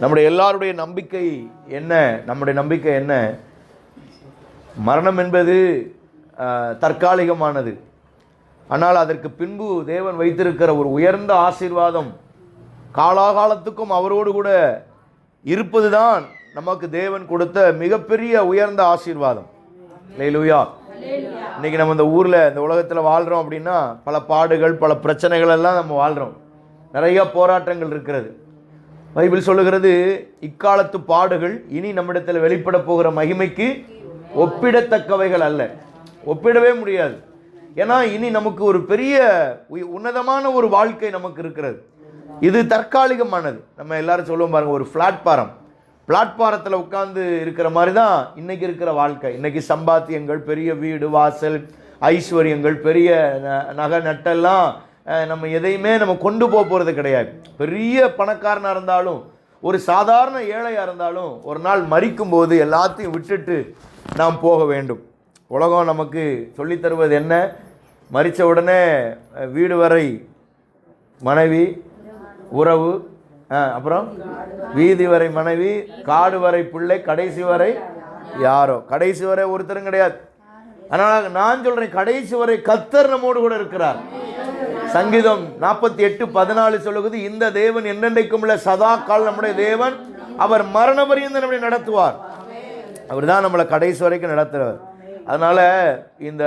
நம்முடைய எல்லாருடைய நம்பிக்கை என்ன? நம்முடைய நம்பிக்கை என்ன? மரணம் என்பது தற்காலிகமானது. ஆனால் அதற்கு பின்பு தேவன் வைத்திருக்கிற ஒரு உயர்ந்த ஆசீர்வாதம் காலாகாலத்துக்கும் அவரோடு கூட இருப்பது தான் நமக்கு தேவன் கொடுத்த மிகப்பெரிய உயர்ந்த ஆசீர்வாதம். லேலுயா இன்னைக்கு நம்ம இந்த ஊரில் இந்த உலகத்தில் வாழ்கிறோம் அப்படின்னா பல பாடுகள் பல பிரச்சனைகள் எல்லாம் நம்ம வாழ்கிறோம் நிறைய போராட்டங்கள் இருக்கிறது. பைபிள் சொல்லுகிறது இக்காலத்து பாடுகள் இனி நம்மிடத்தில் வெளிப்பட போகிற மகிமைக்கு ஒப்பிடத்தக்கவைகள் அல்ல. ஒப்பிடவே முடியாது. ஏன்னா இனி நமக்கு ஒரு பெரிய உன்னதமான ஒரு வாழ்க்கை நமக்கு இருக்கிறது. இது தற்காலிகமானது. நம்ம எல்லாரும் சொல்லுவோம் பாருங்கள் ஒரு பிளாட்பாரம். பிளாட்பாரத்தில் உட்காந்து இருக்கிற மாதிரி தான் இன்றைக்கி இருக்கிற வாழ்க்கை. இன்றைக்கி சம்பாத்தியங்கள் பெரிய வீடு வாசல் ஐஸ்வர்யங்கள் பெரிய ந- நகை நட்டெல்லாம் நம்ம எதையுமே நம்ம கொண்டு போக போகிறது கிடையாது. பெரிய பணக்காரனாக இருந்தாலும் ஒரு சாதாரண ஏழையாக இருந்தாலும் ஒரு நாள் மறிக்கும் போது எல்லாத்தையும் விட்டுட்டு நாம் போக வேண்டும். உலகம் நமக்கு சொல்லித் தருவது என்ன? மறித்த உடனே வீடு வரை மனைவி உறவு அப்புறம் வீதி வரை மனைவி காடு வரை பிள்ளை கடைசி வரை யாரோ. கடைசி வரை ஒருத்தரும் கிடையாது. அதனால் நான் சொல்கிறேன் கடைசி வரை கத்தர் நம்மோடு கூட இருக்கிறார். சங்கீதம் நாற்பத்தி எட்டு பதினாலு சொல்லுகிறது இந்த தேவன் என்றென்றைக்கும் உள்ள சதா கால் நம்முடைய தேவன் அவர் மரண பரியந்த நம்மளை நடத்துவார். அவர் தான் நம்மளை கடைசி வரைக்கும் நடத்துகிறவர் அதனால் இந்த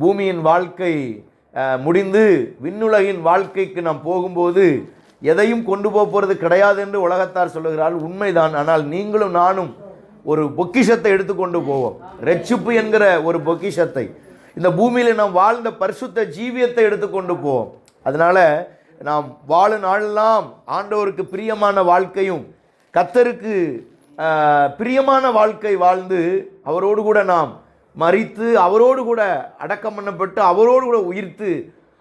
பூமியின் வாழ்க்கை முடிந்து விண்ணுலகின் வாழ்க்கைக்கு நாம் போகும்போது எதையும் கொண்டு போக போகிறது கிடையாது என்று உலகத்தார் சொல்லுகிறார் உண்மைதான். ஆனால் நீங்களும் நானும் ஒரு பொக்கிஷத்தை எடுத்துக்கொண்டு போவோம். ரட்சிப்பு என்கிற ஒரு பொக்கிஷத்தை. இந்த பூமியில் நாம் வாழ்ந்த பரிசுத்த ஜீவியத்தை எடுத்துக்கொண்டு போவோம். அதனால் நாம் வாழும் நாளெல்லாம் ஆண்டவருக்கு பிரியமான வாழ்க்கையும் கத்தருக்கு பிரியமான வாழ்க்கை வாழ்ந்து அவரோடு கூட நாம் மறித்து அவரோடு கூட அடக்கம் பண்ணப்பட்டு அவரோடு கூட உயிர்த்து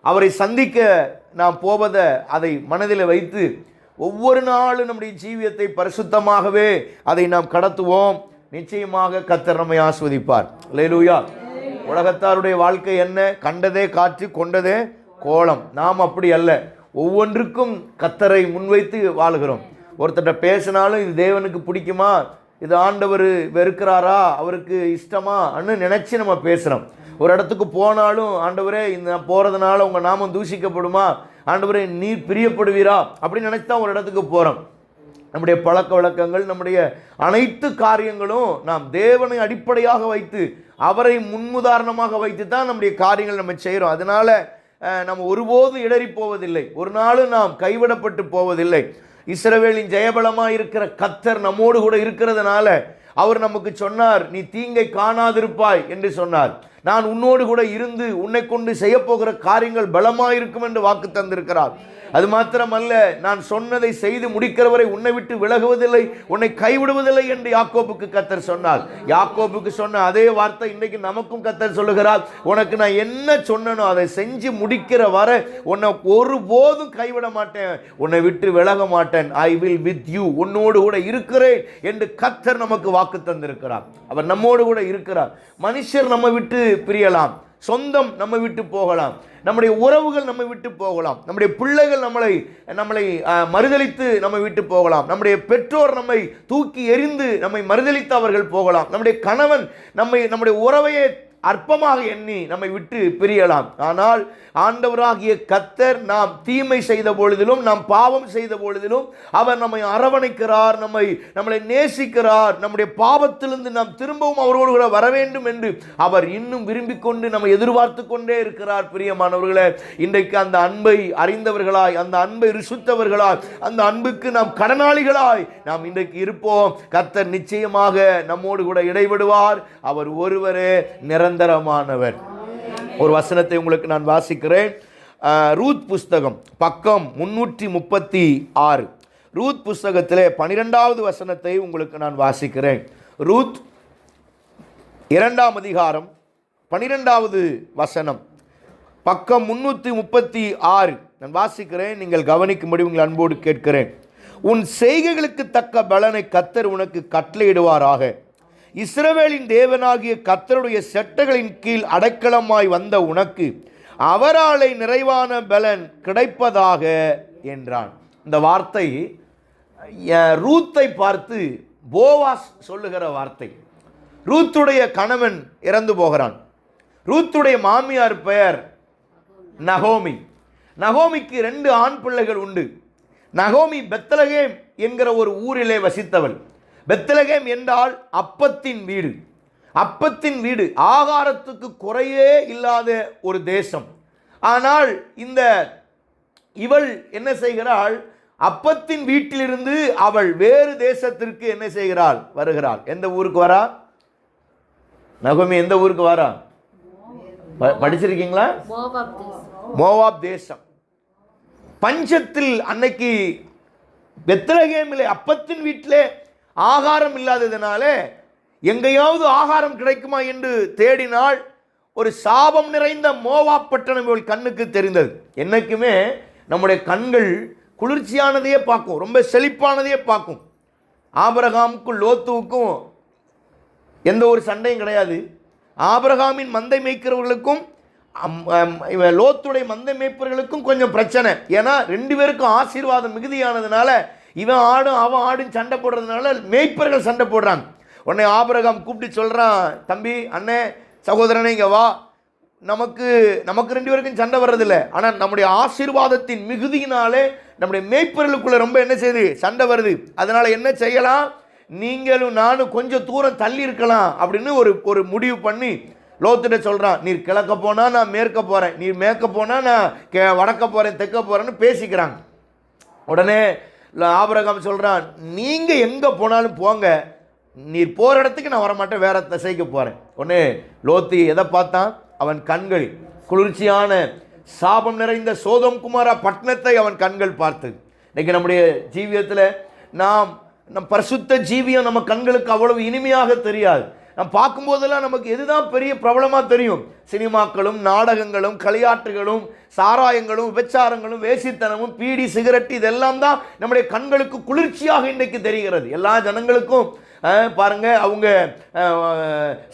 அவரை சந்திக்க நாம் போவதை அதை மனதில் வைத்து ஒவ்வொரு நாளும் நம்முடைய ஜீவியத்தை பரிசுத்தமாகவே அதை நாம் கடத்துவோம். நிச்சயமாக கத்தர் நம்மை ஆஸ்வதிப்பார். லேலூயா உலகத்தாருடைய வாழ்க்கை என்ன? கண்டதே காற்று கொண்டதே கோலம். நாம் அப்படி அல்ல. ஒவ்வொன்றுக்கும் கத்தரை முன்வைத்து வாழுகிறோம். ஒருத்தர்கிட்ட பேசினாலும் இது தேவனுக்கு பிடிக்குமா? இது ஆண்டவர் வெறுக்கிறாரா? அவருக்கு இஷ்டமா? அன்னு நினச்சி நம்ம பேசுகிறோம் ஒரு இடத்துக்கு போனாலும் ஆண்டவரே இந்த போகிறதுனால உங்கள் நாமம் தூஷிக்கப்படுமா? ஆண்டவரே நீர் பிரியப்படுவீரா? அப்படின்னு நினச்சி தான் ஒரு இடத்துக்கு போகிறோம் நம்முடைய பழக்க வழக்கங்கள் நம்முடைய அனைத்து காரியங்களும் நாம் தேவனை அடிப்படையாக வைத்து அவரை முன்முதாரணமாக வைத்து தான் நம்முடைய காரியங்கள் நம்ம செய்கிறோம் அதனால் நம்ம ஒருபோதும் இடறி போவதில்லை. ஒரு நாளும் நாம் கைவிடப்பட்டு போவதில்லை. இஸ்ரவேலின் ஜெயபலமாக இருக்கிற கத்தர் நம்மோடு கூட இருக்கிறதுனால அவர் நமக்கு சொன்னார் நீ தீங்கை காணாதிருப்பாய் என்று சொன்னார். நான் உன்னோடு கூட இருந்து உன்னை கொண்டு செய்யப்போகிற காரியங்கள் பலமாயிருக்கும் என்று வாக்கு தந்திருக்கிறார். அது மாத்திரமல்ல நான் சொன்னதை செய்து முடிக்கிறவரை உன்னை விட்டு விலகுவதில்லை உன்னை கைவிடுவதில்லை என்று யாக்கோபுக்கு கத்தர் சொன்னார். யாக்கோபுக்கு சொன்ன அதே வார்த்தை இன்னைக்கு நமக்கும் கத்தர் சொல்லுகிறார். உனக்கு நான் என்ன சொன்னனோ அதை செஞ்சு முடிக்கிற வரை உன்னை ஒருபோதும் கைவிட மாட்டேன் உன்னை விட்டு விலக மாட்டேன். ஐ வில் வித் யூ உன்னோடு கூட இருக்கிறேன் என்று கத்தர் நமக்கு வாக்கு தந்திருக்கிறார். அவர் நம்மோடு கூட இருக்கிறார். மனுஷர் நம்ம விட்டு பிரியலாம். சொந்தம் நம்ம விட்டு போகலாம். நம்முடைய உறவுகள் நம்ம விட்டு போகலாம். நம்முடைய பிள்ளைகள் நம்மளை நம்மளை மறுதளித்து நம்ம விட்டு போகலாம். நம்முடைய பெற்றோர் நம்மை தூக்கி எறிந்து நம்மை மறுதளித்து அவர்கள் போகலாம். நம்முடைய கணவன் நம்மை நம்முடைய உறவையே அற்பமாக எண்ணி நம்மை விட்டு பிரியலாம். ஆனால் ஆண்டவராகிய கத்தர் நாம் தீமை செய்த பொழுதிலும் நாம் பாவம் செய்த பொழுதிலும் அவர் நம்மை அரவணைக்கிறார் நம்மை நம்மளை நேசிக்கிறார் நம்முடைய பாவத்திலிருந்து நாம் திரும்பவும் அவரோடு கூட வர வேண்டும் என்று அவர் இன்னும் விரும்பிக் கொண்டு நம்மை எதிர்பார்த்து கொண்டே இருக்கிறார் பிரியமானவர்களே. இன்றைக்கு அந்த அன்பை அறிந்தவர்களாய் அந்த அன்பை ருசித்தவர்களாய் அந்த அன்புக்கு நாம் கடனாளிகளாய் நாம் இன்றைக்கு இருப்போம். கத்தர் நிச்சயமாக நம்மோடு கூட இடைவிடுவார் அவர் ஒருவரே நிரந்தரமானவர். ஒரு வசனத்தை உங்களுக்கு நான் வாசிக்கிறேன். ரூத் புஸ்தகம் பக்கம் முன்னூற்றி முப்பத்தி ஆறு. ரூத் புஸ்தகத்திலே பனிரெண்டாவது வசனத்தை உங்களுக்கு நான் வாசிக்கிறேன். ரூத் இரண்டாம் அதிகாரம் பனிரெண்டாவது வசனம் பக்கம் முன்னூற்றி முப்பத்தி ஆறு. நான் வாசிக்கிறேன் நீங்கள் கவனிக்கும்படி உங்கள் அன்போடு கேட்கிறேன். உன் செய்கைகளுக்கு தக்க பலனை கத்தர் உனக்கு கட்டளையிடுவாராக. இஸ்ரவேலின் தேவனாகிய கத்தருடைய செட்டைகளின் கீழ் அடைக்கலமாய் வந்த உனக்கு அவராலே நிறைவான பலன் கிடைப்பதாக என்றான். இந்த வார்த்தை ரூத்தை பார்த்து போவாஸ் சொல்லுகிற வார்த்தை. ரூத்துடைய கணவன் இறந்து போகிறான். ரூத்துடைய மாமியார் பெயர் நகோமி. நகோமிக்கு ரெண்டு ஆண் பிள்ளைகள் உண்டு. நகோமி பெத்தலகேம் என்கிற ஒரு ஊரிலே வசித்தவள். பெத்தலகேம் என்றால் அப்பத்தின் வீடு. அப்பத்தின் வீடு. ஆகாரத்துக்கு குறையே இல்லாத ஒரு தேசம். ஆனால் இந்த இவள் என்ன செய்கிறாள்? அப்பத்தின் வீட்டிலிருந்து அவள் வேறு தேசத்திற்கு என்ன செய்கிறாள்? வருகிறாள். எந்த ஊருக்கு வரா? நகோமி எந்த ஊருக்கு வரா? படிச்சிருக்கீங்களா? மோவாப் தேசம். பஞ்சத்தில் அன்னைக்கு பெத்லகேமிலே அப்பத்தின் வீட்டிலே ஆகாரம் இல்லாததினாலே எங்கேயாவது ஆகாரம் கிடைக்குமா என்று தேடினால் ஒரு சாபம் நிறைந்த மோவாப் பட்டணம் இவள் கண்ணுக்கு தெரிந்தது. என்னைக்குமே நம்முடைய கண்கள் குளிர்ச்சியானதையே பார்க்கும் ரொம்ப செழிப்பானதையே பார்க்கும். ஆபரகாமுக்கும் லோத்துவுக்கும் எந்த ஒரு சண்டையும் கிடையாது. ஆபரகாமின் மந்தை மேய்க்கிறவர்களுக்கும் அம்- இவன் லோத்துடைய மந்தை மேய்ப்பவர்களுக்கும் கொஞ்சம் பிரச்சனை. ஏன்னா ரெண்டு பேருக்கும் ஆசீர்வாதம் மிகுதியானதுனால இவன் ஆடும் அவன் ஆடும் சண்டை போடுறதுனால மேய்ப்பர்கள் சண்டை போடுறாங்க. உடனே ஆபரகம் கூப்பிட்டு சொல்கிறான் தம்பி அண்ணே சகோதரனே இங்கே வா. நமக்கு நமக்கு ரெண்டு பேருக்கும் சண்டை வர்றதில்ல. ஆனால் நம்முடைய ஆசீர்வாதத்தின் மிகுதியினாலே நம்முடைய மேய்ப்பர்களுக்குள்ளே ரொம்ப என்ன செய்யுது? சண்டை வருது. அதனால் என்ன செய்யலாம்? நீங்களும் நானும் கொஞ்சம் தூரம் தள்ளி இருக்கலாம். அப்படின்னு ஒரு ஒரு முடிவு பண்ணி லோத்துட்ட சொல்கிறான் நீர் கிழக்க போனால் நான் மேற்க போகிறேன் நீர் மேற்க போனால் நான் கே வடக்க போகிறேன் தெற்க போகிறேன்னு பேசிக்கிறாங்க. உடனே ஆபரகம் சொல்கிறான் நீங்கள் எங்கே போனாலும் போங்க. நீர் போகிற இடத்துக்கு நான் வரமாட்டேன் வேற திசைக்கு போகிறேன் ஒன்று லோத்தி எதை பார்த்தான்? அவன் கண்கள் குளிர்ச்சியான சாபம் நிறைந்த சோதம் குமாரா பட்டணத்தை அவன் கண்கள் பார்த்து. இன்றைக்கி நம்முடைய ஜீவியத்தில் நாம் நம் பரிசுத்த ஜீவியம் நம்ம கண்களுக்கு அவ்வளவு இனிமையாக தெரியாது. நம்ம பார்க்கும்போதெல்லாம் நமக்கு எதுதான் பெரிய பிரபலமாக தெரியும்? சினிமாக்களும் நாடகங்களும் களியாட்டுகளும் சாராயங்களும் விபச்சாரங்களும் வேசித்தனமும் பீடி சிகரெட் இதெல்லாம் தான் நம்முடைய கண்களுக்கு குளிர்ச்சியாக இன்றைக்கு தெரிகிறது. எல்லா ஜனங்களுக்கும் பாருங்க அவங்க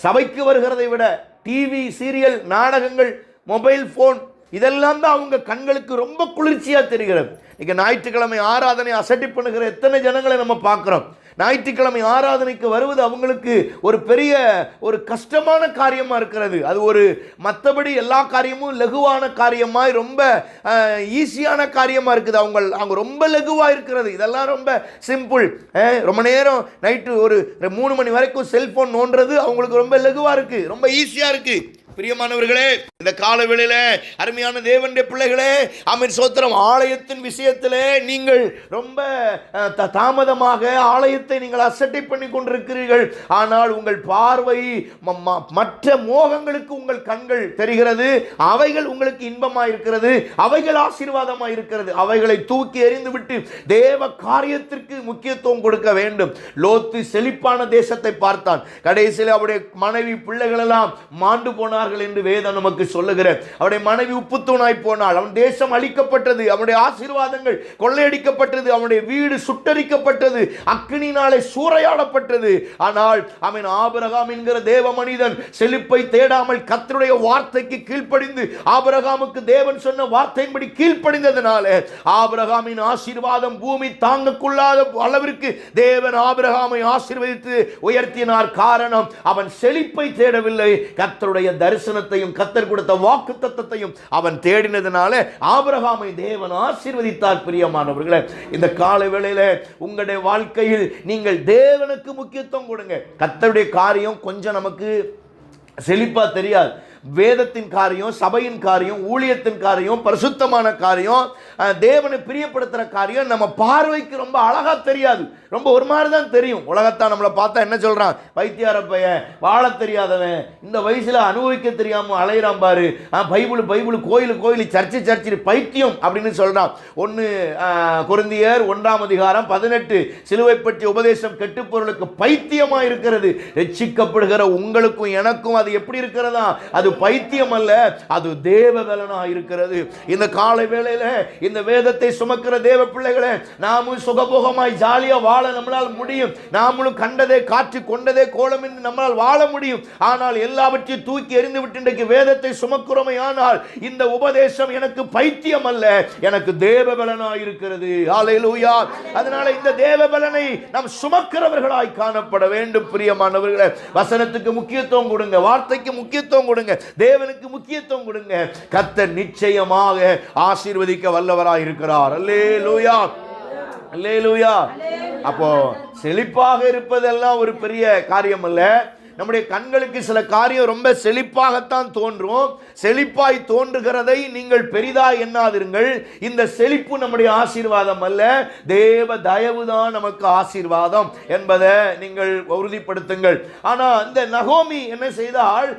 சபைக்கு வருகிறதை விட டிவி சீரியல் நாடகங்கள் மொபைல் ஃபோன் இதெல்லாம் தான் அவங்க கண்களுக்கு ரொம்ப குளிர்ச்சியாக தெரிகிறது. இன்னைக்கு ஞாயிற்றுக்கிழமை ஆராதனை அசட்டி பண்ணுகிற எத்தனை ஜனங்களை நம்ம பார்க்குறோம்? ஞாயிற்றுக்கிழமை ஆராதனைக்கு வருவது அவங்களுக்கு ஒரு பெரிய ஒரு கஷ்டமான காரியமாக இருக்கிறது. அது ஒரு மற்றபடி எல்லா காரியமும் லகுவான காரியமாய் ரொம்ப ஈஸியான காரியமாக இருக்குது. அவங்க அவங்க ரொம்ப லகுவாக இருக்கிறது. இதெல்லாம் ரொம்ப சிம்பிள். ரொம்ப நேரம் நைட்டு ஒரு மூணு மணி வரைக்கும் செல்ஃபோன் நோண்டுறது அவங்களுக்கு ரொம்ப லகுவாக இருக்குது ரொம்ப ஈஸியாக இருக்குது பிரியமானவர்களே இந்த கால அருமையான தேவனுடைய பிள்ளைகளே அமீர் சோத்திரம் ஆலயத்தின் விஷயத்திலே நீங்கள் ரொம்ப தாமதமாக ஆலயத்தை நீங்கள் அசட்டை பண்ணி கொண்டிருக்கிறீர்கள். ஆனால் உங்கள் பார்வை மற்ற மோகங்களுக்கு உங்கள் கண்கள் தெரிகிறது. அவைகள் உங்களுக்கு இன்பமாக இருக்கிறது அவைகள் ஆசீர்வாதமாக இருக்கிறது அவைகளை தூக்கி எறிந்துவிட்டு தேவ காரியத்திற்கு முக்கியத்துவம் கொடுக்க வேண்டும். லோத்து செழிப்பான தேசத்தை பார்த்தான். கடைசியில் அவருடைய மனைவி பிள்ளைகளெல்லாம் மாண்டு போனார் போனார்கள் என்று வேதம் நமக்கு சொல்லுகிற அவருடைய மனைவி உப்புத்தூணாய் போனால் அவன் தேசம் அழிக்கப்பட்டது. அவனுடைய ஆசீர்வாதங்கள் கொள்ளையடிக்கப்பட்டது. அவனுடைய வீடு சுட்டரிக்கப்பட்டது. அக்னினாலே சூறையாடப்பட்டது. ஆனால் அவன் ஆபிரகாம் என்கிற தேவ மனிதன் செழிப்பை தேடாமல் கத்தருடைய வார்த்தைக்கு கீழ்ப்படிந்து ஆபரகாமுக்கு தேவன் சொன்ன வார்த்தையின்படி கீழ்ப்படிந்ததனால ஆபிரகாமின் ஆசீர்வாதம் பூமி தாங்கக்குள்ளாத அளவிற்கு தேவன் ஆபிரகாமை ஆசீர்வதித்து உயர்த்தினார். காரணம் அவன் செழிப்பை தேடவில்லை. கத்தருடைய தரிசனத்தையும் கத்தர் கொடுத்த வாக்கு தத்தத்தையும் அவன் தேடினதுனால ஆபிரகாமை தேவன் ஆசீர்வதித்தார் பிரியமானவர்களே. இந்த கால வேளையில் உங்களுடைய வாழ்க்கையில் நீங்கள் தேவனுக்கு முக்கியத்துவம் கொடுங்க. கத்தருடைய காரியம் கொஞ்சம் நமக்கு செழிப்பாக தெரியாது. வேதத்தின் காரியம் சபையின் காரியம் ஊழியத்தின் காரியம் பரிசுத்தமான காரியம் தேவனை பிரியப்படுத்துகிற காரியம் நம்ம பார்வைக்கு ரொம்ப அழகா தெரியாது. ரொம்ப ஒரு மாதிரி தான் தெரியும். உலகத்தான் நம்மளை பார்த்தா என்ன சொல்றான்? வைத்தியார பையன் வாழ தெரியாதவன் இந்த வயசுல அனுபவிக்க தெரியாமல் அலையிறான் பாரு. பைபிள் பைபிள் கோயில் கோயில் சர்ச்சு சர்ச்சு பைத்தியம் அப்படின்னு சொல்றான். ஒன்று குருந்தியர் ஒன்றாம் அதிகாரம் பதினெட்டு சிலுவை பற்றி உபதேசம் கெட்டுப்பொருளுக்கு பைத்தியமா இருக்கிறது. ரட்சிக்கப்படுகிற உங்களுக்கும் எனக்கும் அது எப்படி இருக்கிறதா? அது பைத்தியம் அல்ல அது தேவ பலனா இருக்கிறது. இந்த காலை வேளையில இந்த வேதத்தை சுமக்கிற தேவ பிள்ளைகளை நாமும் சுகபோகமாய் ஜாலியா வாழ நம்மளால் முடியும். நாமளும் கண்டதே காற்று கொண்டதே கோலம் என்று நம்மளால் வாழ முடியும். ஆனால் எல்லாவற்றையும் தூக்கி எறிந்து விட்டு இன்றைக்கு வேதத்தை சுமக்கிறோமே ஆனால் இந்த உபதேசம் எனக்கு பைத்தியம் அல்ல எனக்கு தேவ பலனா இருக்கிறது. ஹalleluya. அதனால இந்த தேவ பலனை நாம் சுமக்கிறவர்களாய் காணப்பட வேண்டும் பிரியமானவர்களே. வசனத்துக்கு முக்கியத்துவம் கொடுங்க வார்த்தைக்கு முக்கியத்துவம் கொடுங்க. தேவனுக்கு முக்கியத்துவம் கொடுங்க. கத்த நிச்சயமாக ஆசீர்வதிக்க வல்லவராக இருக்கிறார். அல்லே லூயா அல்லே லூயா அப்போ செழிப்பாக இருப்பதெல்லாம் ஒரு பெரிய காரியம் அல்ல நம்முடைய கண்களுக்கு சில காரியம் ரொம்ப செழிப்பாகத்தான் தோன்றும். செழிப்பாய் தோன்றுகிறதை நீங்கள் பெரிதாய் எண்ணாதிருங்கள். இந்த செழிப்பு நம்முடைய ஆசீர்வாதம் அல்ல. தேவ தயவு தான் நமக்கு ஆசீர்வாதம் என்பதை நீங்கள் உறுதிப்படுத்துங்கள். ஆனா இந்த நகோமி என்ன செய்தால்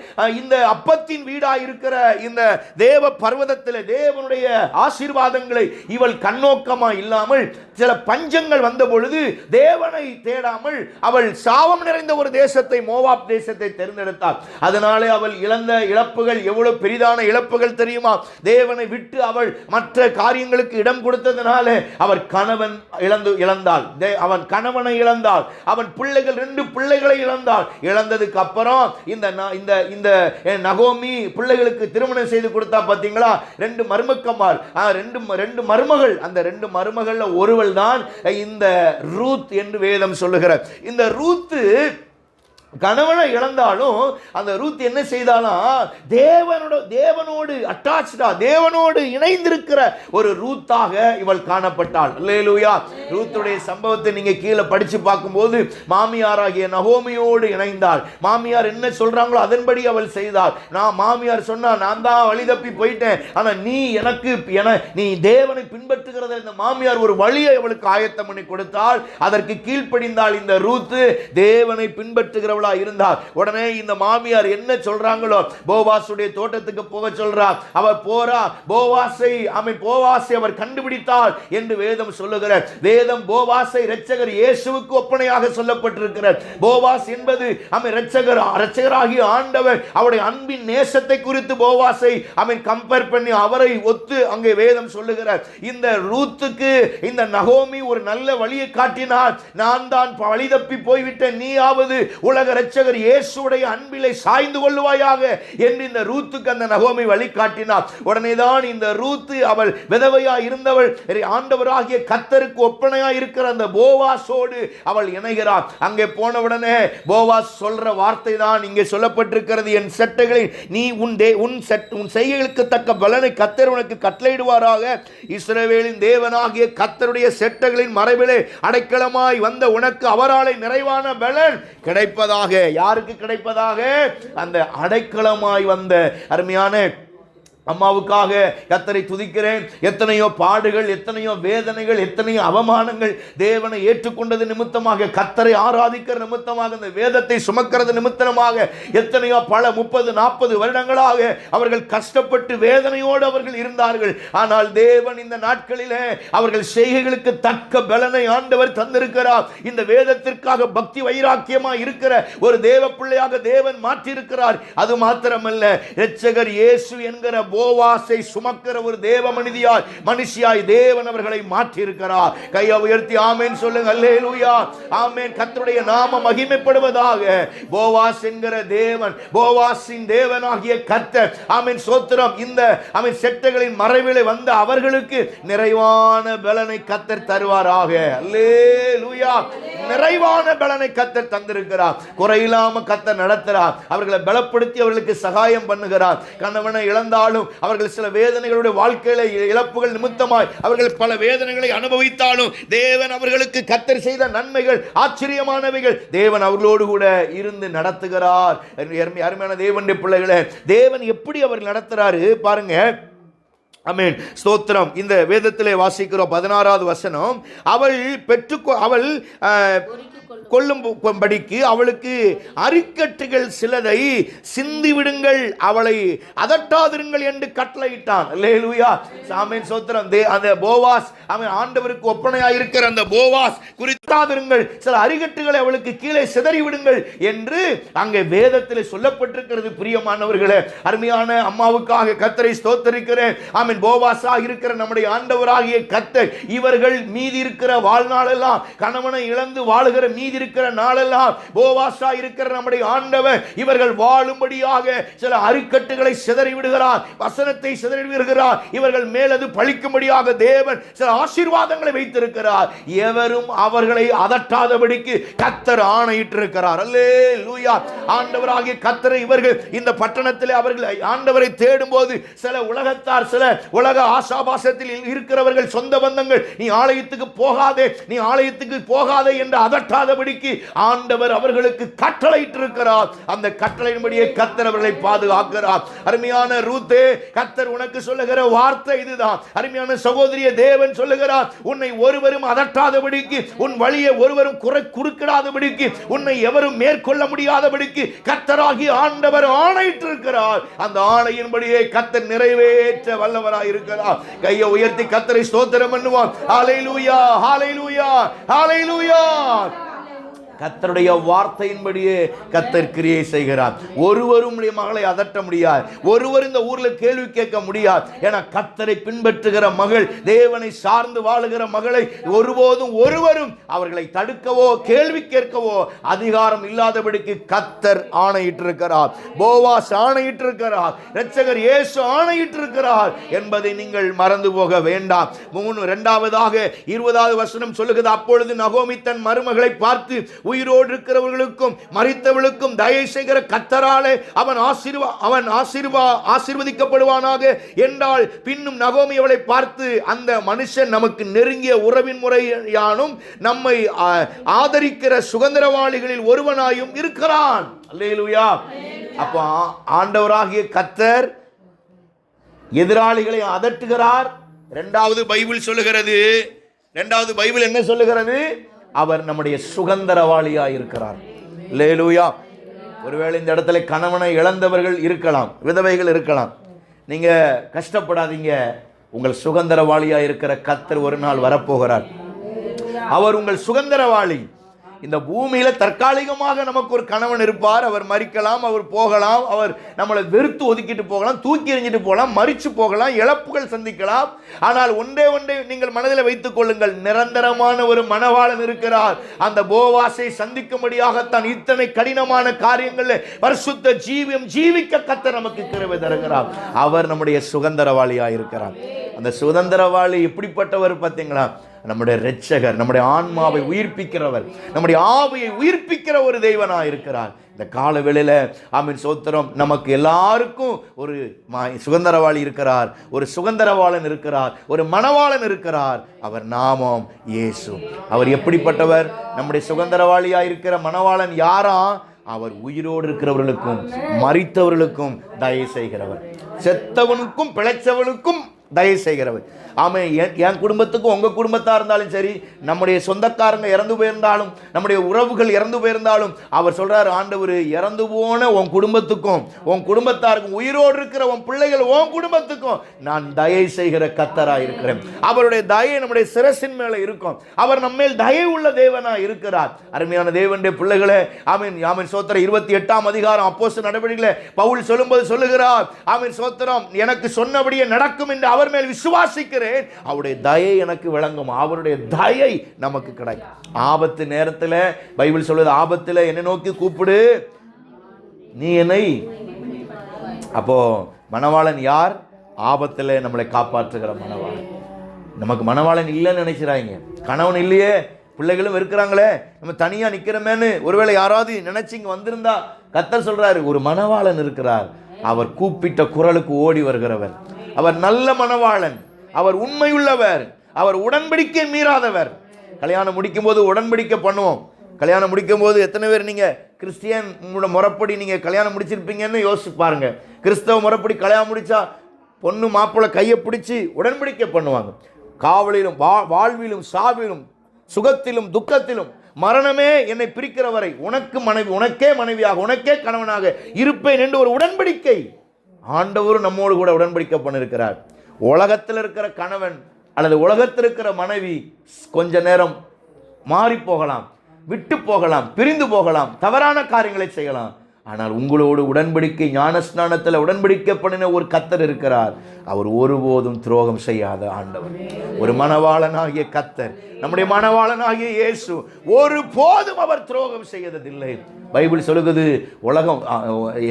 இந்த அப்பத்தின் வீடா இருக்கிற இந்த தேவ பர்வதத்தில் தேவனுடைய ஆசீர்வாதங்களை இவள் கண்ணோக்கமா இல்லாமல் சில பஞ்சங்கள் வந்த பொழுது தேவனை தேடாமல் அவள் சாபம் நிறைந்த ஒரு தேசத்தை மோவாப் தேசத்தை தேர்ந்தெடுத்தாள். அதனாலே அவள் இழந்த இழப்புகள் எவ்வளவு பெரிதான இழப்புகள் தெரியுமா? தேவனை விட்டு அவள் மற்ற காரியங்களுக்கு இடம் கொடுத்ததுனால அவர் கணவன் இழந்து இழந்தாள். தே- அவன் கணவனை இழந்தாள். அவன் பிள்ளைகள் ரெண்டு பிள்ளைகளை இழந்தாள். இழந்ததுக்கு அப்புறம் இந்த இந்த இந்த நகோமி பிள்ளைகளுக்கு திருமணம் செய்து கொடுத்தா பார்த்தீங்களா ரெண்டு மருமக்கம்மார் ரெண்டு ம- ரெண்டு மருமகள். அந்த ரெண்டு மருமகள்ல ஒருவள் தான் இந்த ரூத் என்று வேதம் சொல்லுகிற. இந்த ரூத்து கணவனை இழந்தாலும் அந்த ரூத் என்ன செய்தாலும் தேவனோட தேவனோடு அட்டாச்சா தேவனோடு இணைந்திருக்கிற ஒரு ரூத்தாக இவள் காணப்பட்டாள். இல்லையிலூயா ரூத்துடைய சம்பவத்தை நீங்க கீழே படிச்சு பார்க்கும்போது மாமியாராகிய நகோமியோடு இணைந்தாள். மாமியார் என்ன சொல்றாங்களோ அதன்படி அவள் செய்தாள். நான் மாமியார் சொன்னா நான் தான் வழி தப்பி போயிட்டேன். ஆனா நீ எனக்கு என நீ தேவனை பின்பற்றுகிறத இந்த மாமியார் ஒரு வழியை அவளுக்கு ஆயத்தம் பண்ணி கொடுத்தால் அதற்கு கீழ்ப்படிந்தாள் இந்த ரூத்து. தேவனை பின்பற்றுகிறவள் உள்ளவளா இருந்தால் உடனே இந்த மாமியார் என்ன சொல்றாங்களோ? போவாசுடைய தோட்டத்துக்கு போக சொல்றா. அவர் போறா. போவாசை அமை போவாசை அவர் கண்டுபிடித்தார் என்று வேதம் சொல்லுகிற வேதம் போவாசை இரட்சகர் இயேசுவுக்கு ஒப்பனையாக சொல்லப்பட்டிருக்கிறார் போவாஸ் என்பது அமை இரட்சகர் இரட்சகராகிய ஆண்டவர் அவருடைய அன்பின் நேசத்தை குறித்து போவாசை அவன் கம்பேர் பண்ணி அவரை ஒத்து அங்கே வேதம் சொல்லுகிறார் இந்த ரூத்துக்கு இந்த நகோமி ஒரு நல்ல வழியை காட்டினார். நான் தான் வழி தப்பி போய்விட்டேன். நீயாவது உலக ரட்சகர் இயேசுடைய அன்பிலை சாய்ந்து கொள்ளுவாயாக என்று இந்த ரூத்துக்கு அந்த நகோமை வழிகாட்டினார். உடனே தான் இந்த ரூத்து அவள் விதவையா இருந்தவள் ஆண்டவராகிய கத்தருக்கு ஒப்பனையா இருக்கிற அந்த போவாசோடு அவள் இணைகிறார். அங்கே போன உடனே போவாஸ் சொல்ற வார்த்தை தான் இங்கே சொல்லப்பட்டிருக்கிறது. என் செட்டைகளில் நீ உன் தே உன் செட் உன் செய்கைகளுக்கு தக்க பலனை கத்தர் உனக்கு கட்டளையிடுவாராக. இஸ்ரவேலின் தேவனாகிய கத்தருடைய செட்டைகளின் மறைவிலே அடைக்கலமாய் வந்த உனக்கு அவராலே நிறைவான பலன் கிடைப்பதாக? யாருக்கு கிடைப்பதாக? அந்த அடைக்கலமாய் வந்த அருமையான அம்மாவுக்காக கத்தரை துதிக்கிறேன். எத்தனையோ பாடுகள் எத்தனையோ வேதனைகள் எத்தனையோ அவமானங்கள் தேவனை ஏற்றுக்கொண்டது நிமித்தமாக கத்தரை ஆராதிக்கிற நிமித்தமாக இந்த வேதத்தை சுமக்கிறது நிமித்தமாக எத்தனையோ பல முப்பது நாற்பது வருடங்களாக அவர்கள் கஷ்டப்பட்டு வேதனையோடு அவர்கள் இருந்தார்கள். ஆனால் தேவன் இந்த நாட்களிலே அவர்கள் செய்கைகளுக்கு தக்க பலனை ஆண்டவர் தந்திருக்கிறார். இந்த வேதத்திற்காக பக்தி வைராக்கியமாக இருக்கிற ஒரு தேவ பிள்ளையாக தேவன் மாற்றியிருக்கிறார். அது மாத்திரமல்ல இரட்சகர் இயேசு என்கிற போவாசை சுமக்கிற ஒரு தேவ மனிதியாய் மனுஷியாய் தேவன் அவர்களை மாற்றியிருக்கிறார். கையை உயர்த்தி ஆமேன் சொல்லுங்க அல்லேலூயா. ஆமேன். கத்தருடைய நாம மகிமைப்படுவதாக. போவாஸ் என்கிற தேவன் போவாஸின் தேவனாகிய கத்த ஆமேன் சோத்திரம். இந்த ஆமேன் செட்டைகளின் மறைவிலே வந்த அவர்களுக்கு நிறைவான பலனை கத்தர் தருவாராக. அல்லேலூயா. நிறைவான பலனை கத்தர் தந்திருக்கிறார். குறையில்லாம கத்தர் நடத்துகிறார். அவர்களை பலப்படுத்தி அவர்களுக்கு சகாயம் பண்ணுகிறார். கணவனை இழந்தாலும் அவர்கள் சில வேதனைகளுடைய வாழ்க்கையில இழப்புகள் நிமித்தமாய் அவர்கள் பல வேதனைகளை அனுபவித்தாலும் தேவன் அவர்களுக்கு கத்தர் செய்த நன்மைகள் ஆச்சரியமானவைகள் தேவன் அவர்களோடு கூட இருந்து நடத்துகிறார் அருமையான தேவனுடைய பிள்ளைகளை தேவன் எப்படி அவர் நடத்துறாரு பாருங்க. அமீன் ஸ்தோத்திரம். இந்த வேதத்திலே வாசிக்கிறோம் பதினாறாவது வசனம். அவள் பெற்றுக்கொ அவள் கொள்ளும்படிக்கு அவளுக்கு அரிக்கட்டுகள் சிலதை சிந்திவிடுங்கள் அவளை அதட்டாதிருங்கள் என்று கட்டளையிட்டான். அல்லேலூயா. சாமியின் சோத்திரம். அந்த போவாஸ் அவன் ஆண்டவருக்கு ஒப்பனையாக இருக்கிற அந்த போவாஸ் குறித்தாதிருங்கள். சில அரிகட்டுகளை அவளுக்கு கீழே சிதறி விடுங்கள் என்று அங்கே வேதத்தில் சொல்லப்பட்டிருக்கிறது. பிரியமானவர்களே அருமையான அம்மாவுக்காக கத்தரை ஸ்தோத்தரிக்கிறேன். ஆமீன். போவாஸாக இருக்கிற நம்முடைய ஆண்டவராகிய கத்தர் இவர்கள் மீதி இருக்கிற வாழ்நாளெல்லாம் கணவனை இழந்து வாழுகிற மீதி இருக்கிற நாளெல்லாம் போவாசா இருக்கிற நம்முடைய ஆண்டவர் இவர்கள் வாழும்படியாக சில அரிக்கட்டுகளை சிதறி விடுகிறார் வசனத்தை சிதறி விடுகிறார் இவர்கள் மேலது பழிக்கும்படியாக தேவன் சில ஆசீர்வாதங்களை வைத்திருக்கிறார். எவரும் அவர்களை அதட்டாதபடிக்கு கத்தர் ஆணையிட்டிருக்கிறார். அல்லே லூயா ஆண்டவராகிய கத்தரை இவர்கள் இந்த பட்டணத்தில் அவர்கள் ஆண்டவரை தேடும் போது சில உலகத்தார் சில உலக ஆசாபாசத்தில் இருக்கிறவர்கள் சொந்த பந்தங்கள் நீ ஆலயத்துக்கு போகாதே நீ ஆலயத்துக்கு போகாதே என்று அதட்டாதபடி நம்பிக்கை ஆண்டவர் அவர்களுக்கு கட்டளையிட்டிருக்கிறார். அந்த கட்டளையின்படியே கத்தர் அவர்களை பாதுகாக்கிறார். அருமையான ரூத்தே கத்தர் உனக்கு சொல்லுகிற வார்த்தை இதுதான். அருமையான சகோதரிய தேவன் சொல்லுகிறார் உன்னை ஒருவரும் அதட்டாதபடிக்கு உன் வழியை ஒருவரும் குறை குறுக்கிடாதபடிக்கு உன்னை எவரும் மேற்கொள்ள முடியாதபடிக்கு கத்தராகி ஆண்டவர் ஆணையிட்டிருக்கிறார். அந்த ஆணையின்படியே கத்தர் நிறைவேற்ற வல்லவராய் இருக்கிறார். கையை உயர்த்தி கத்தரை ஸ்தோத்திரம் பண்ணுவான் ஹalleluya ஹalleluya ஹalleluya. கத்தருடைய வார்த்தையின்படியே கத்தர் கிரியை செய்கிறார். ஒருவரும் மகளை அதட்ட முடியாது. ஒருவர் இந்த ஊர்ல கேள்வி கேட்க முடியாது. என கத்தரை பின்பற்றுகிற மகள் தேவனை சார்ந்து வாழுகிற மகளை ஒருபோதும் ஒருவரும் அவர்களை தடுக்கவோ கேள்வி கேட்கவோ அதிகாரம் இல்லாதபடிக்கு கத்தர் ஆணையிட்டிருக்கிறார். போவாஸ் ஆணையிட்டிருக்கிறார். ரட்சகர் இயேசு ஆணையிட்டிருக்கிறார் என்பதை நீங்கள் மறந்து போக வேண்டாம். மூணு இரண்டாவதாக இருபதாவது வசனம் சொல்லுகிறது. அப்பொழுது நகோமி தன் மருமகளை பார்த்து உயிரோடு இருக்கிறவர்களுக்கும் மறித்தவர்களுக்கும் தயவு செய்கிற கத்தராலே அவன் ஆசீர்வா அவன் ஆசீர்வா ஆசீர்வதிக்கப்படுவானாக என்றால் பின்னும் நகோமி அவளை பார்த்து அந்த மனுஷன் நமக்கு நெருங்கிய உறவின் முறையானும் நம்மை ஆ, ஆதரிக்கிற சுதந்திரவாளிகளில் ஒருவனாயும் இருக்கிறான். அல்லேலுயா. அப்போ ஆண்டவராகிய கத்தர் எதிராளிகளை அதட்டுகிறார். இரண்டாவது பைபிள் சொல்லுகிறது. இரண்டாவது பைபிள் என்ன சொல்லுகிறது? அவர் நம்முடைய சுகந்தரவாளியா இருக்கிறார் லேலூயா. ஒருவேளை இந்த இடத்துல கணவனை இழந்தவர்கள் இருக்கலாம் விதவைகள் இருக்கலாம். நீங்க கஷ்டப்படாதீங்க. உங்கள் சுகந்தரவாளியா இருக்கிற கத்தர் ஒரு நாள் வரப்போகிறார். அவர் உங்கள் சுகந்தரவாளி இந்த பூமியில் தற்காலிகமாக நமக்கு ஒரு கணவன் இருப்பார். அவர் மறிக்கலாம் அவர் போகலாம் அவர் நம்மளை வெறுத்து ஒதுக்கிட்டு போகலாம் தூக்கி எறிஞ்சிட்டு போகலாம் மறிச்சு போகலாம் இழப்புகள் சந்திக்கலாம். ஆனால் ஒன்றே ஒன்றை நீங்கள் மனதில் வைத்துக் கொள்ளுங்கள். நிரந்தரமான ஒரு மனவாளன் இருக்கிறார். அந்த போவாசை சந்திக்கும்படியாகத்தான் இத்தனை கடினமான காரியங்களில் பரிசுத்த ஜீவியம் ஜீவிக்க கத்த நமக்கு கிருபை தருகிறார். அவர் நம்முடைய சுதந்திரவாளியாக இருக்கிறார் அந்த சுதந்திரவாளி எப்படிப்பட்டவர் பார்த்தீங்களா? நம்முடைய இரட்சகர் நம்முடைய ஆன்மாவை உயிர்ப்பிக்கிறவர் நம்முடைய ஆவியை உயிர்ப்பிக்கிற ஒரு தெய்வனாக இருக்கிறார். இந்த கால வேளையில ஆமீன் சோத்திரம் நமக்கு எல்லாருக்கும் ஒரு சுதந்திரவாளி இருக்கிறார் ஒரு சுதந்திரவாளன் இருக்கிறார் ஒரு மணவாளன் இருக்கிறார். அவர் நாமம் இயேசு. அவர் எப்படிப்பட்டவர்? நம்முடைய சுதந்திரவாளியாக இருக்கிற மணவாளன் யாரா? அவர் உயிரோடு இருக்கிறவர்களுக்கும் மறித்தவர்களுக்கும் தயை செய்கிறவர். செத்தவனுக்கும் பிழைச்சவனுக்கும் தயை செய்கிறவர். ஆமாம் என் என் குடும்பத்துக்கும் உங்கள் குடும்பத்தாக இருந்தாலும் சரி நம்முடைய சொந்தக்காரங்க இறந்து போயிருந்தாலும் நம்முடைய உறவுகள் இறந்து போயிருந்தாலும் அவர் சொல்றாரு ஆண்டவர் இறந்து போன உன் குடும்பத்துக்கும் உன் குடும்பத்தாருக்கும் உயிரோடு இருக்கிற உன் பிள்ளைகள் உன் குடும்பத்துக்கும் நான் தயை செய்கிற கத்தரா இருக்கிறேன். அவருடைய தயை நம்முடைய சிரசின் மேல இருக்கும். அவர் நம்மேல் தயை உள்ள தேவனா இருக்கிறார். அருமையான தேவனுடைய பிள்ளைகளே ஆமீன் ஆமீன் சோத்திர இருபத்தி எட்டாம் அதிகாரம் அப்போசு நடவடிக்கைகளை பவுல் சொல்லும்போது சொல்லுகிறார் ஆமீன் சோத்திரம் எனக்கு சொன்னபடியே நடக்கும் என்று அவர் அவர் மேல் விசுவாசிக்கிறேன் அவருடைய தயை எனக்கு விளங்கும். அவருடைய தயை நமக்கு கிடைக்கும். ஆபத்து நேரத்தில் பைபிள் சொல்வது ஆபத்தில் என்னை நோக்கி கூப்பிடு. நீ என்னை அப்போ மணவாளன் யார்? ஆபத்தில் நம்மளை காப்பாற்றுகிற மணவாளன். நமக்கு மணவாளன் இல்லைன்னு நினைக்கிறாங்க கணவன் இல்லையே பிள்ளைகளும் இருக்கிறாங்களே நம்ம தனியாக நிற்கிறோமேன்னு ஒருவேளை யாராவது நினைச்சிங்க வந்திருந்தா கத்தர் சொல்கிறாரு ஒரு மணவாளன் இருக்கிறார். அவர் கூப்பிட்ட குரலுக்கு ஓடி வருகிறவர். அவர் நல்ல மனவாளன் அவர் உண்மையுள்ளவர். அவர் உடன்படிக்கை மீறாதவர். கல்யாணம் முடிக்கும்போது உடன்படிக்கை பண்ணுவோம். கல்யாணம் முடிக்கும் போது எத்தனை பேர் நீங்கள் கிறிஸ்டியன் உங்களோட முறைப்படி நீங்கள் கல்யாணம் முடிச்சிருப்பீங்கன்னு யோசிச்சு பாருங்க. கிறிஸ்தவ முறைப்படி கல்யாணம் முடித்தா பொண்ணு மாப்பிள்ளை கையை பிடிச்சி உடன்படிக்கை பண்ணுவாங்க. காவலிலும் வா வாழ்விலும் சாவிலும் சுகத்திலும் துக்கத்திலும் மரணமே என்னை பிரிக்கிற வரை உனக்கு மனைவி உனக்கே மனைவியாக உனக்கே கணவனாக இருப்பேன் என்று ஒரு உடன்படிக்கை. ஆண்டவர் நம்மோடு கூட உடன்படிக்கை பண்ணிருக்கிறார் உலகத்தில் இருக்கிற கணவன் அல்லது உலகத்தில் இருக்கிற மனைவி கொஞ்ச நேரம் மாறி போகலாம் விட்டு போகலாம் பிரிந்து போகலாம் தவறான காரியங்களை செய்யலாம். ஆனால் உங்களோடு உடன்படிக்கை ஞானஸ்நானத்தில் உடன்படிக்கை பண்ணின ஒரு கத்தர் இருக்கிறார். அவர் ஒருபோதும் துரோகம் செய்யாத ஆண்டவர். ஒரு மணவாளனாகிய கத்தர் நம்முடைய மணவாளனாகிய இயேசு ஒரு போதும் அவர் துரோகம் செய்யறதில்லை பைபிள் சொல்லுகிறது உலகம்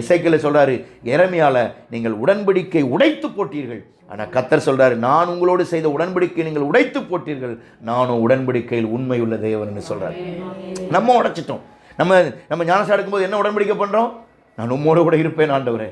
இசைக்கில சொல்றாரு இறமையால நீங்கள் உடன்படிக்கை உடைத்து போட்டீர்கள். ஆனால் கத்தர் சொல்றாரு நான் உங்களோடு செய்த உடன்படிக்கை நீங்கள் உடைத்து போட்டீர்கள். நானும் உடன்படிக்கையில் உண்மையுள்ள தேவன் சொல்றாரு. நம்ம உடைச்சிட்டோம். நம்ம நம்ம ஞானசா எடுக்கும்போது என்ன உடன்படிக்கை பண்ணுறோம் நான் உம்மோடு கூட இருப்பேன் ஆண்டவரே.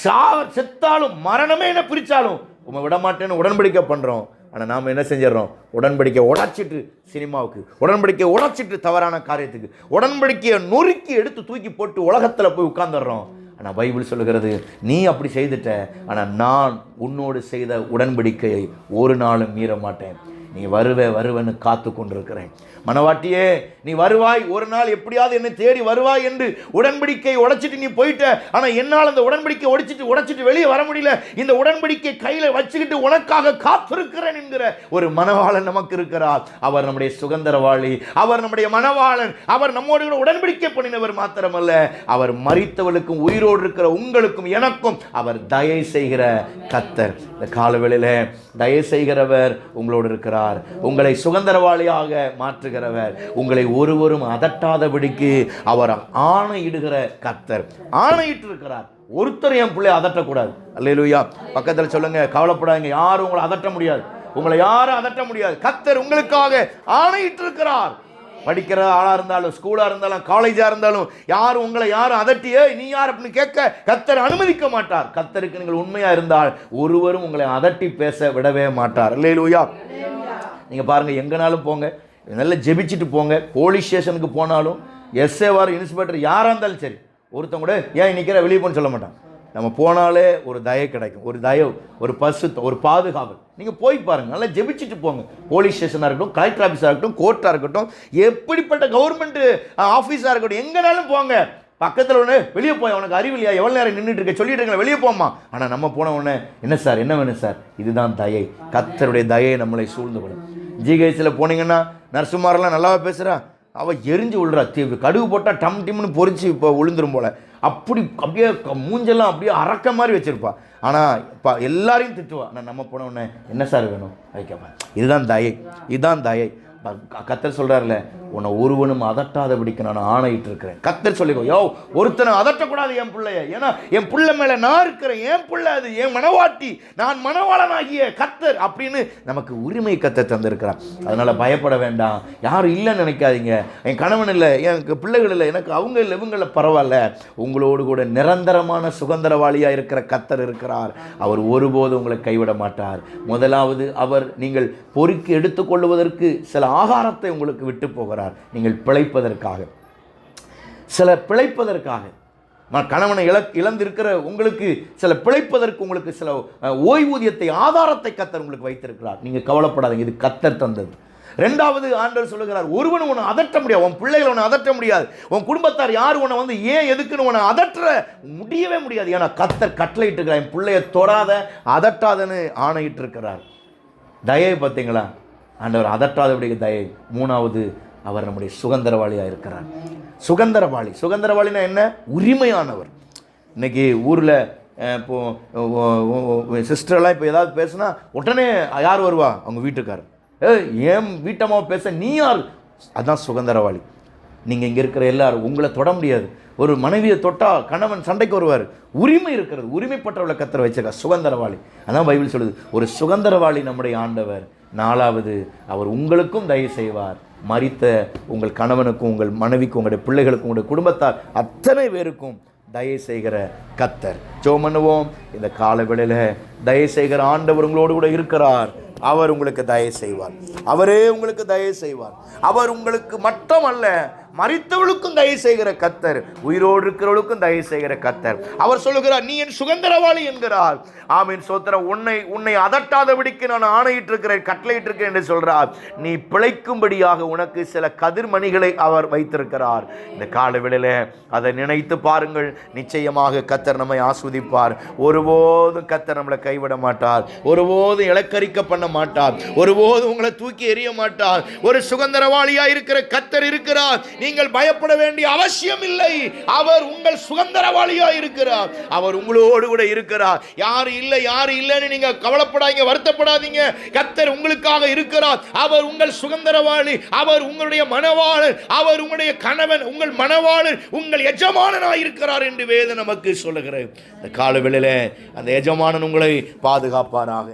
சா செத்தாலும் மரணமே என்ன பிரித்தாலும் உம்மை விட மாட்டேன்னு உடன்படிக்கை பண்ணுறோம் ஆனால் நாம் என்ன செஞ்சிடறோம்? உடன்படிக்கை உடச்சிட்டு சினிமாவுக்கு உடன்படிக்கை உடச்சிட்டு தவறான காரியத்துக்கு உடன்படிக்கையை நொறுக்கி எடுத்து தூக்கி போட்டு உலகத்தில் போய் உட்காந்துடுறோம் ஆனால் பைபிள் சொல்லுகிறது நீ அப்படி செய்துட்ட ஆனால் நான் உன்னோடு செய்த உடன்படிக்கையை ஒரு நாளும் மீற மாட்டேன். நீ வருவே வருவேன்னு காத்து கொண்டிருக்கிறேன் மனவாட்டியே நீ வருவாய் ஒரு நாள் எப்படியாவது என்னை தேடி வருவாய் என்று உடன்படிக்கை உடைச்சிட்டு நீ போயிட்ட. ஆனால் என்னால் அந்த உடன்படிக்கை உடைச்சிட்டு உடைச்சிட்டு வெளியே வர முடியல. இந்த உடன்படிக்கை கையில் வச்சுக்கிட்டு உனக்காக காத்திருக்கிறேன் என்கிற ஒரு மனவாளன் நமக்கு இருக்கிறார். அவர் நம்முடைய சுதந்திரவாளி அவர் நம்முடைய மனவாளன் அவர் நம்மோடு கூட உடன்படிக்கை பண்ணினவர் மாத்திரமல்ல. அவர் மறித்தவளுக்கும் உயிரோடு இருக்கிற உங்களுக்கும் எனக்கும் அவர் தயை செய்கிற கத்தர். இந்த காலவெளியில் தயை செய்கிறவர் உங்களோடு இருக்கிறார். உங்களை சுதந்திரவாளியாக மாற்றுகிறவர். உங்களை ஒருவரும் அதட்டாதபடிக்கு அவர் ஆணையிடுகிற கத்தர் ஆணையிட்டு இருக்கிறார் ஒருத்தர் என் பிள்ளை அதட்டக்கூடாது. அல்லையா பக்கத்தில் சொல்லுங்க கவலைப்படாதீங்க. யாரும் உங்களை அதட்ட முடியாது. உங்களை யாரும் அதட்ட முடியாது. கத்தர் உங்களுக்காக ஆணையிட்டு இருக்கிறார் படிக்கிற ஆளாக இருந்தாலும் ஸ்கூலாக இருந்தாலும் காலேஜாக இருந்தாலும் யாரும் உங்களை யாரும் அதட்டியே நீ யார்? அப்படின்னு கேட்க கத்தர் அனுமதிக்க மாட்டார். கத்தருக்கு நீங்கள் உண்மையாக இருந்தால் ஒருவரும் உங்களை அதட்டி பேச விடவே மாட்டார். இல்லையிலூயா நீங்கள் பாருங்கள் எங்கேனாலும் போங்க. நல்லா ஜெபிச்சுட்டு போங்க. போலீஸ் ஸ்டேஷனுக்கு போனாலும் எஸ்ஏவார் இன்ஸ்பெக்டர் யாராக இருந்தாலும் சரி ஒருத்தன் கூட ஏன் நிற்கிற வெளியே போன்னு சொல்ல மாட்டான். நம்ம போனாலே ஒரு தயவு கிடைக்கும். ஒரு தயவு ஒரு பசு ஒரு பாதுகாவல். நீங்கள் போய் பாருங்கள் நல்லா ஜெபிச்சுட்டு போங்க. போலீஸ் ஸ்டேஷனாக இருக்கட்டும் கலெக்டர் ஆஃபீஸாக இருக்கட்டும் கோர்ட்டாக இருக்கட்டும் எப்படிப்பட்ட கவர்மெண்ட் ஆஃபீஸாக இருக்கட்டும் எங்கேனாலும் போங்க. பக்கத்தில் ஒன்று வெளியே போய் அவனுக்கு அறிவு இல்லையா? எவ்வளோ நேரம் நின்றுட்டு இருக்க? சொல்லிட்டு இருக்கல வெளியே போமா ஆனால் நம்ம போன உடனே என்ன சார் என்ன வேணும் சார்? இதுதான் தயை. கத்தருடைய தயை நம்மளை சூழ்ந்து கொள்ளும் ஜிஹெச்சில் போனீங்கன்னா நர்சுமாரெல்லாம் நல்லாவா பேசுகிறா அவள் எரிஞ்சு விழுறா. தீவு கடுகு போட்டால் டம் டிம்னு பொறிச்சு இப்போ விழுந்துரும் போல. அப்படி அப்படியே க- மூஞ்செல்லாம் அப்படியே அறக்க மாதிரி வச்சுருப்பா. ஆனால் இப்போ எல்லாரையும் திட்டுவா. ஆனால் நம்ம போன உடனே என்ன சார் வேணும்? வைக்கப்பா இதுதான் தயை. இதுதான் தயை. கத்தர் சொல்கிறார்ல உன்னை ஒருவனும் அதட்டாதபடிக்கு நான் ஆணையிட்டு இருக்கிறேன் கத்தர் சொல்லிக்கோ யோ ஒருத்தனை அதட்டக்கூடாது என் பிள்ளைய. ஏன்னா என் பிள்ளை மேலே நான் இருக்கிறேன் என் பிள்ளை அது என் மனவாட்டி நான் மனவாளனாகிய கத்தர் அப்படின்னு நமக்கு உரிமை கத்தர் தந்திருக்கிறான் அதனால் பயப்பட வேண்டாம். யாரும் இல்லைன்னு நினைக்காதீங்க. என் கணவன் இல்லை எனக்கு பிள்ளைகள் இல்லை எனக்கு அவங்க இல்லை இவங்க பரவாயில்ல. உங்களோடு கூட நிரந்தரமான சுதந்திரவாளியாக இருக்கிற கத்தர் இருக்கிறார். அவர் ஒருபோதும் உங்களை கைவிட மாட்டார். முதலாவது அவர் நீங்கள் பொறுக்கி எடுத்துக்கொள்வதற்கு சில ஆகாரத்தை உங்களுக்கு விட்டு போகிறார். நீங்கள் பிழைப்பதற்காக. சில பிழைப்பதற்காக. கணவனை இழ இழந்திருக்கிற உங்களுக்கு சில பிழைப்பதற்கு உங்களுக்கு சில ஓய்வூதியத்தை ஆதாரத்தை கத்தர் உங்களுக்கு வைத்திருக்கிறார். நீங்கள் கவலைப்படாதீங்க இது கத்தர் தந்தது. ரெண்டாவது ஆண்டவர் சொல்லுகிறார் ஒருவன் உன்னை அதட்ட முடியாது. உன் பிள்ளைகள் உன்னை அதட்ட முடியாது. உன் குடும்பத்தார் யார்? உன்னை வந்து ஏன் எதுக்குன்னு உன்னை அதற்ற முடியவே முடியாது. ஏன்னா கத்தர் கட்டளையிட்டு இருக்கிறார் என் பிள்ளைய தொடாத அதட்டாதன்னு ஆணையிட்டு இருக்கிறார் தயவு பார்த்தீங்களா ஆண்டவர் அதட்டாதபடிக்கு தயை. மூணாவது அவர் நம்முடைய சுகந்தரவாளியாக இருக்கிறார். சுகந்தரவாளி சுகந்தரவாளினா என்ன? உரிமையானவர். இன்னைக்கு ஊரில் இப்போது சிஸ்டர்லாம் இப்போ ஏதாவது பேசுனா உடனே யார் வருவா? அவங்க வீட்டுக்காரர். ஏ ஏன் வீட்டம்மாவை பேச? நீ யார்? அதான் சுகந்தரவாளி நீங்கள் இங்கே இருக்கிற எல்லாரும் உங்களை தொட முடியாது. ஒரு மனைவியை தொட்டால் கணவன் சண்டைக்கு வருவார். உரிமை இருக்கிறது. உரிமைப்பட்டவளை கத்தரை வச்சிருக்கா சுகந்தரவாளி அதான் பைபிள் சொல்லுது. ஒரு சுகந்தரவாளி நம்முடைய ஆண்டவர். நாலாவது அவர் உங்களுக்கும் தயவு செய்வார். மறித்த உங்கள் கணவனுக்கும் உங்கள் மனைவிக்கும் உங்களுடைய பிள்ளைகளுக்கும் உங்களுடைய குடும்பத்தார் அத்தனை பேருக்கும் தயவு செய்கிற கத்தர். ஜோ பண்ணுவோம். இந்த கால தயவு செய்கிற ஆண்டவர் உங்களோடு கூட இருக்கிறார். அவர் உங்களுக்கு தயவு செய்வார். அவரே உங்களுக்கு தயவு செய்வார். அவர் உங்களுக்கு மட்டும் அல்ல மறித்தவளுக்கும் தயவு செய்கிற கத்தர் உயிரோடு இருக்கிறவளுக்கும் தயவு செய்கிற கத்தர். அவர் சொல்லுகிறார் நீ என் சுதந்திரவாளி என்கிறார். ஆமீன் சோத்திர உன்னை உன்னை அதட்டாதபடிக்கு நான் ஆணையிட்டு இருக்கிறேன் கட்டளையிட்டு இருக்கிறேன் என்று சொல்றார். நீ பிழைக்கும்படியாக உனக்கு சில கதிர்மணிகளை அவர் வைத்திருக்கிறார். இந்த காலவெளியில அதை நினைத்து பாருங்கள். நிச்சயமாக கத்தர் நம்மை ஆஸ்வதிப்பார். ஒருபோதும் கத்தர் நம்மளை கைவிட மாட்டார். ஒருபோதும் இலக்கரிக்க பண்ண மாட்டார். ஒருபோதும் உங்களை தூக்கி எறிய மாட்டார். ஒரு சுதந்திரவாளியா இருக்கிற கத்தர் இருக்கிறார். நீங்கள் பயப்பட வேண்டிய அவசியம் இல்லை. அவர் உங்கள் சுதந்திரவாளியா இருக்கிறார். அவர் உங்களோடு கூட இருக்கிறார். யாரு இல்லை யாரு இல்லைன்னு நீங்க கவலைப்படாதீங்க வருத்தப்படாதீங்க. கத்தர் உங்களுக்காக இருக்கிறார். அவர் உங்கள் சுதந்திரவாளி அவர் உங்களுடைய மனவாளர் அவர் உங்களுடைய கணவன் உங்கள் மனவாளர் உங்கள் எஜமானனாக இருக்கிறார் என்று வேதம் நமக்கு சொல்லுகிறது. இந்த காலவெளியில அந்த எஜமானன் உங்களை பாதுகாப்பாராக.